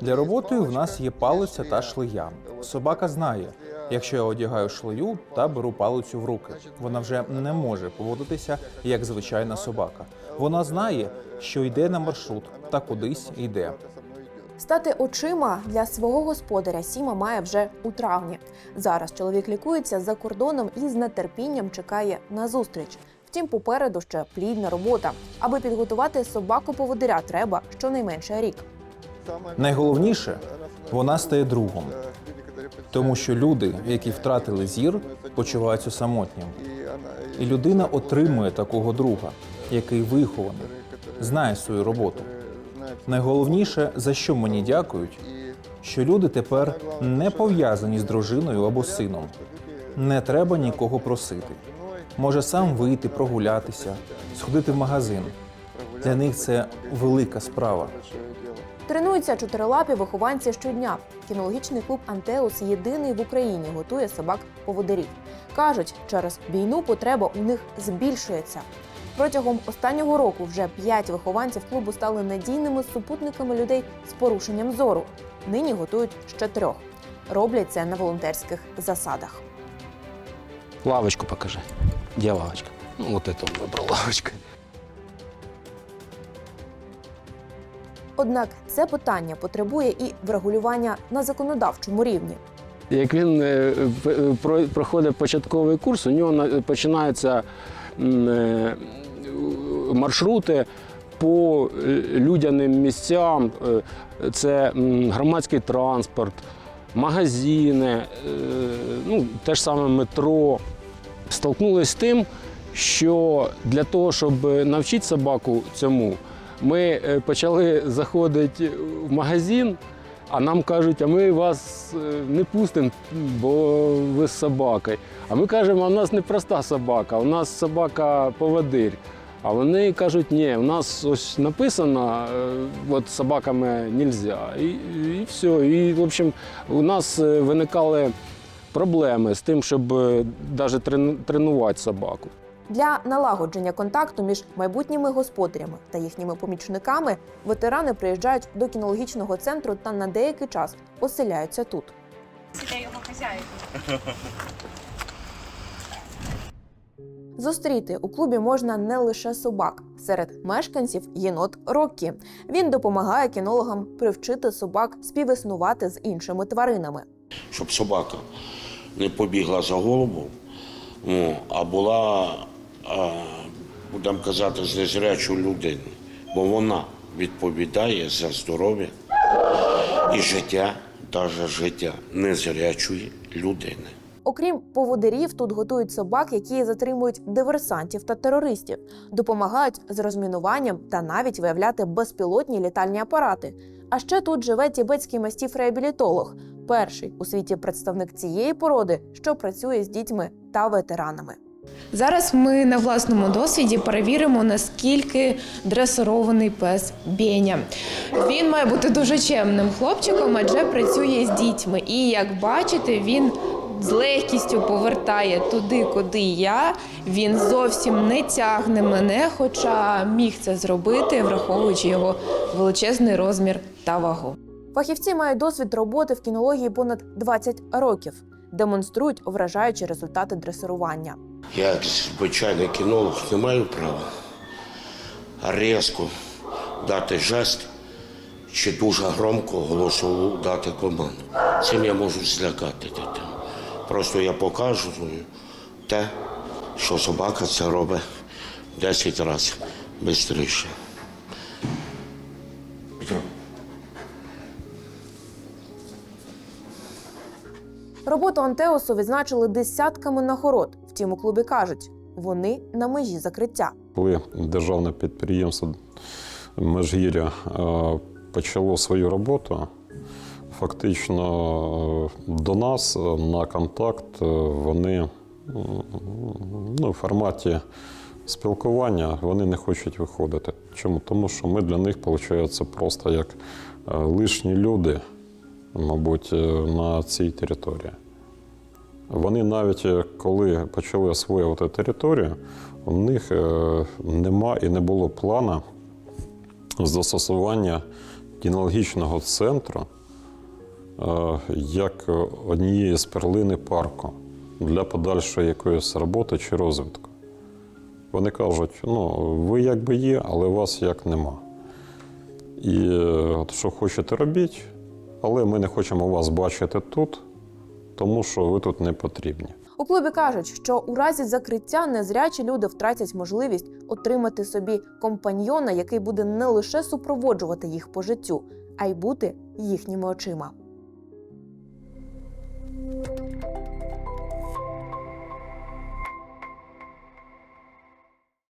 Для роботи в нас є палиця та шлея. Собака знає, якщо я одягаю шлею та беру палицю в руки, вона вже не може поводитися як звичайна собака. Вона знає, що йде на маршрут та кудись йде. Стати очима для свого господаря Сіма має вже у травні. Зараз чоловік лікується за кордоном і з нетерпінням чекає на зустріч. Втім, попереду ще плідна робота. Аби підготувати собаку поводиря, треба щонайменше рік. Найголовніше, вона стає другом, тому що люди, які втратили зір, почуваються самотнім. І людина отримує такого друга, який вихований, знає свою роботу. Найголовніше, за що мені дякують, що люди тепер не пов'язані з дружиною або сином. Не треба нікого просити. Може сам вийти прогулятися, сходити в магазин. Для них це велика справа. Тренуються чотирилапі вихованці щодня. Кінологічний клуб Антеус єдиний в Україні готує собак поводирів. Кажуть, через війну потреба у них збільшується. Протягом останнього року вже п'ять вихованців клубу стали надійними супутниками людей з порушенням зору. Нині готують ще трьох. Роблять це на волонтерських засадах. Лавочку покажи. Где лавочка? Ну, вот эту выбрал лавочкой. Однак це питання потребує і врегулювання на законодавчому рівні. Як він е, е, про- проходить початковий курс, у нього починаються е, маршрути по людяним місцям. Це громадський транспорт, магазини, ну, те ж саме метро. Столкнулися з тим, що для того, щоб навчити собаку цьому, ми е, почали заходити в магазин, а нам кажуть, а ми вас е, не пустимо, бо ви з собакою. А ми кажемо, а в нас не проста собака, у нас собака-поводир. А вони кажуть, ні, у нас ось написано, е, от собаками не можна. І, і все. І, в общем, у нас виникали проблеми з тим, щоб навіть тренувати собаку. Для налагодження контакту між майбутніми господарями та їхніми помічниками ветерани приїжджають до кінологічного центру та на деякий час оселяються тут. Я його. Зустріти у клубі можна не лише собак. Серед мешканців єнот Роккі. Він допомагає кінологам привчити собак співіснувати з іншими тваринами. щоб собака не побігла за голову, ну, а була, будемо казати, з незрячою людиною. Бо вона відповідає за здоров'я і життя, навіть життя незрячої людини. Окрім поводирів, тут готують собак, які затримують диверсантів та терористів, допомагають з розмінуванням та навіть виявляти безпілотні літальні апарати. А ще тут живе тібетський мастіф-реабілітолог, перший у світі представник цієї породи, що працює з дітьми та ветеранами. Зараз ми на власному досвіді перевіримо, наскільки дресирований пес Беня. Він має бути дуже чемним хлопчиком, адже працює з дітьми. І як бачите, він з легкістю повертає туди, куди я. Він зовсім не тягне мене, хоча міг це зробити, враховуючи його величезний розмір та вагу. Фахівці мають досвід роботи в кінології понад 20 років, демонструють вражаючі результати дресирування. Я, звичайний кінолог, не маю права різко дати жест чи дуже громко голосову дати команду. Цим я можу злякати дитину. Просто я покажу те, що собака це робить 10 разів швидше. Роботу Антеусу відзначили десятками нагород. Втім, у клубі кажуть, вони на межі закриття. Коли державне підприємство Межгір'я е, почало свою роботу, фактично е, до нас е, на контакт вони ну, в форматі спілкування вони не хочуть виходити. Чому? Тому що ми для них, виходить, просто як лишні люди, мабуть, е, на цій території. Вони навіть е, коли почали освоювати територію, у них е, нема і не було плану застосування кінологічного центру як однієї з перлини парку для подальшої якоїсь роботи чи розвитку. Вони кажуть, ну, ви якби є, але вас як нема. І от що хочете робіть, але ми не хочемо вас бачити тут, тому що ви тут не потрібні. У клубі кажуть, що у разі закриття незрячі люди втратять можливість отримати собі компаньйона, який буде не лише супроводжувати їх по життю, а й бути їхніми очима.